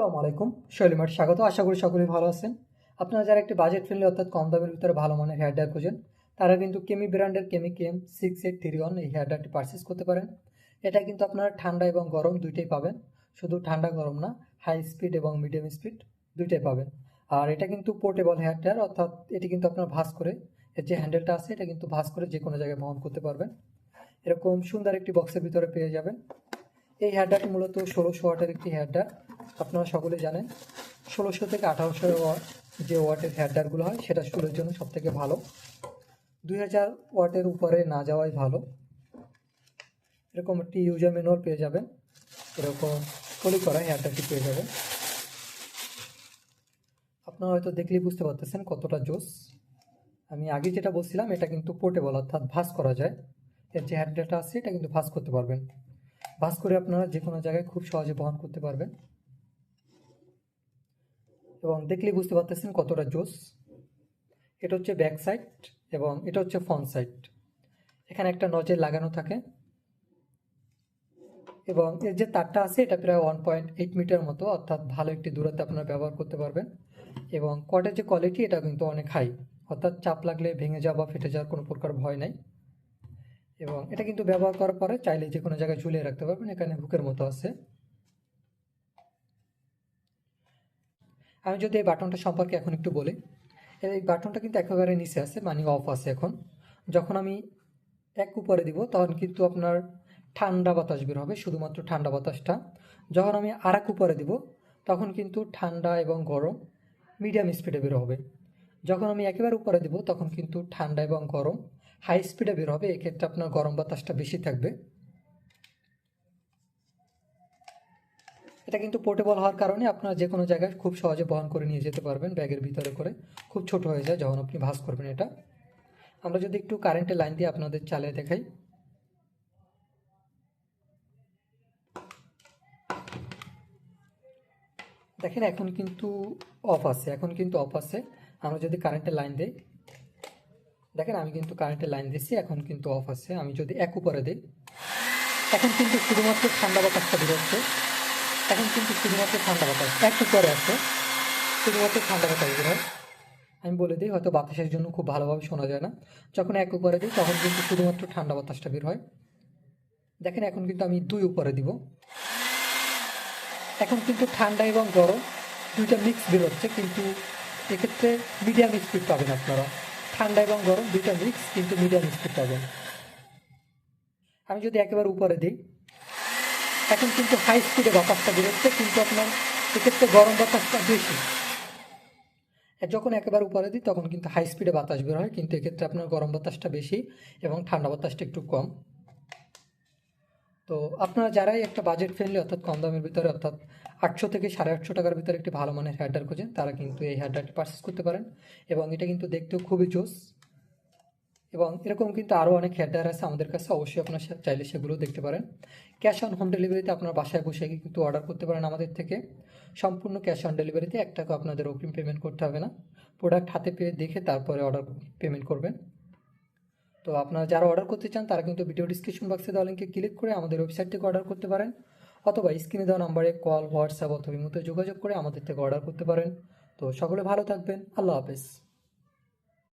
আসসালামু আলাইকুম। শৈলিমার স্বাগত। আশা করি সকলেই ভালো আছেন। আপনারা যারা একটি বাজেট ফ্রেন্ডলি অর্থাৎ কম দামের ভিতরে ভালো মানের হেয়ার ড্রায়ার খুঁজেন, তারা কিন্তু কেমি ব্র্যান্ডের Kemei KM six eight three one এই হেয়ার ড্রায়ারটি পারচেস করতে পারেন। এটা কিন্তু আপনারা ঠান্ডা এবং গরম দুইটাই পাবেন। শুধু ঠান্ডা গরম না হাই স্পিড এবং মিডিয়াম স্পিড দুইটাই পাবেন। আর এটা কিন্তু পোর্টেবল হেয়ার ড্রায়ার অর্থাৎ এটি কিন্তু আপনার ভাঁজ করে, এর যে হ্যান্ডেলটা আছে, এটা কিন্তু ভাঁজ করে যে কোনো জায়গায় বহন করতে পারবেন। এরকম সুন্দর একটি বক্সের ভিতরে পেয়ে যাবেন। এই হেয়ার ড্রায়ারটি মূলত ষোলোশো ওয়াটের একটি হেয়ার ড্রায়ার আপনারা সকলে জানেন, ষোলোশো থেকে আঠারোশো যে ওয়াটের হেয়ার ড্রায়ারগুলো হয়, সেটা চুলের জন্য সব থেকে ভালো। দুই হাজার ওয়াটের উপরে না যাওয়াই ভালো। এরকম একটি ইউজার ম্যানুয়াল পেয়ে যাবেন। এরকম পলি করা হেয়ার ড্রায়ারটি পেয়ে যাবেন। আপনারা হয়তো দেখলেই বুঝতে পারতেছেন কতটা জোস। আমি আগে যেটা বলছিলাম, এটা কিন্তু পোর্টেবল অর্থাৎ ভাঁজ করা যায়। এর যে হেয়ার ড্রায়ারটা আছে, এটা কিন্তু ভাঁজ করতে পারবেন। ভাঁজ করে আপনারা যে কোনো জায়গায় খুব সহজে বহন করতে পারবেন। এবং দেখলে বুঝতে পারতেছেন কতটা জোস। এটা হচ্ছে ব্যাক সাইড এবং এটা হচ্ছে ফ্রন্ট সাইড এখানে একটা নজেল লাগানো থাকে। এবং এর যে তারটা আছে, এটা প্রায় ওয়ান পয়েন্ট এইট মিটার মতো, অর্থাৎ ভালো একটি দূরত্বে আপনারা ব্যবহার করতে পারবেন। এবং কটের যে কোয়ালিটি এটা কিন্তু অনেক হাই অর্থাৎ চাপ লাগলে ভেঙে যাওয়া বা ফেটে যাওয়ার কোনো প্রকার ভয় নাই। এবং এটা কিন্তু ব্যবহার করার পরে চাইলে যে কোনো জায়গায় ঝুলিয়ে রাখতে পারবেন, এখানে হুকের মতো আছে। আমি যদি এই বাটনটা সম্পর্কে এখন একটু বলি, এই বাটনটা কিন্তু একেবারে নিচে আছে মানে অফ আছে এখন। যখন আমি এক উপরে দিব, তখন কিন্তু আপনার ঠান্ডা বাতাস বের হবে, শুধুমাত্র ঠান্ডা বাতাসটা। যখন আমি আর এক উপরে দিব, তখন কিন্তু ঠান্ডা এবং গরম মিডিয়াম স্পিডে বের হবে। যখন আমি একেবারে উপরে দিব, তখন কিন্তু ঠান্ডা এবং গরম হাই স্পিডে বের হবে, এক্ষেত্রে আপনার গরম বাতাসটা বেশি থাকবে। এটা কিন্তু পোর্টেবল হওয়ার কারণে আপনার যে কোনো জায়গায় খুব সহজে বহন করে নিয়ে যেতে পারবেন ব্যাগের ভিতরে করে। খুব ছোট হয়ে যায় যখন আপনি ভাঁজ করবেন এটা। আমরা যদি একটু কারেন্টের লাইন দিয়ে আপনাদের চালিয়ে দেখাই। দেখেন এখন কিন্তু অফ আছে, এখন কিন্তু অফ আছে। আমরা যদি কারেন্টের লাইন দিই, দেখেন আমি কিন্তু কারেন্টের লাইন দিচ্ছি এখন কিন্তু অফ আছে। আমি যদি এক উপরে দিই, এখন কিন্তু শুধুমাত্র ঠান্ডা বাতাসটা বেরোচ্ছে এখন কিন্তু শুধুমাত্র ঠান্ডা বাতাস। এক উপরে আছে শুধুমাত্র ঠান্ডা বাতাস বের হয় আমি বলে দিই, হয়তো বাতাসের জন্য খুব ভালোভাবে শোনা যায় না। যখন এক উপরে দিই, তখন কিন্তু শুধুমাত্র ঠান্ডা বাতাসটা বের হয়। দেখেন, এখন কিন্তু আমি দুই উপরে দিব। এখন কিন্তু ঠান্ডা এবং গরম দুইটা মিক্স বেরোচ্ছে কিন্তু এক্ষেত্রে মিডিয়াম স্পিড পাবেন আপনারা। ঠান্ডা এবং গরম দুইটা মিক্স কিন্তু মিডিয়াম স্পিড পাবেন। আমি যদি একেবারে উপরে দিই এখন কিন্তু হাই স্পিডে বাতাসটা বেরোচ্ছে, কিন্তু আপনার এক্ষেত্রে গরম বাতাসটা বেশি। যখন একেবারে উপরে দিই, তখন কিন্তু হাই স্পিডে বাতাস বের হয়, কিন্তু এক্ষেত্রে আপনার গরম বাতাসটা বেশি এবং ঠান্ডা বাতাসটা একটু কম। তো আপনারা যারাই একটা বাজেট ফ্রেন্ডলি অর্থাৎ কম দামের ভিতরে, অর্থাৎ আটশো থেকে সাড়ে আটশো টাকার ভিতরে একটি ভালো মানের হেয়ার ড্রায়ার খুঁজেন, তারা কিন্তু এই হেয়ার ড্রায়ারটি পারচেস করতে পারেন। এবং এটা কিন্তু দেখতেও খুবই জোস। এবং এরকম কিন্তু আরও অনেক ড্রায়ার আছে আমাদের কাছে, অবশ্যই আপনার চাইলে সেগুলো দেখতে পারেন। ক্যাশ অন হোম ডেলিভারিতে আপনার বাসায় বসে কিন্তু অর্ডার করতে পারেন আমাদের থেকে। সম্পূর্ণ ক্যাশ অন ডেলিভারিতে এক টাকা আপনাদের অগ্রিম পেমেন্ট করতে হবে না। প্রোডাক্ট হাতে পেয়ে দেখে তারপরে অর্ডার পেমেন্ট করবেন। তো আপনারা যারা অর্ডার করতে চান, তারা কিন্তু ভিডিও ডিসক্রিপশন বক্সে দেওয়া লিঙ্কে ক্লিক করে আমাদের ওয়েবসাইট থেকে অর্ডার করতে পারেন। অথবা স্ক্রিনে দেওয়া নাম্বারে কল হোয়াটসঅ্যাপ অথবা ইমোতে যোগাযোগ করে আমাদের থেকে অর্ডার করতে পারেন। তো সকলে ভালো থাকবেন। আল্লাহ হাফেজ।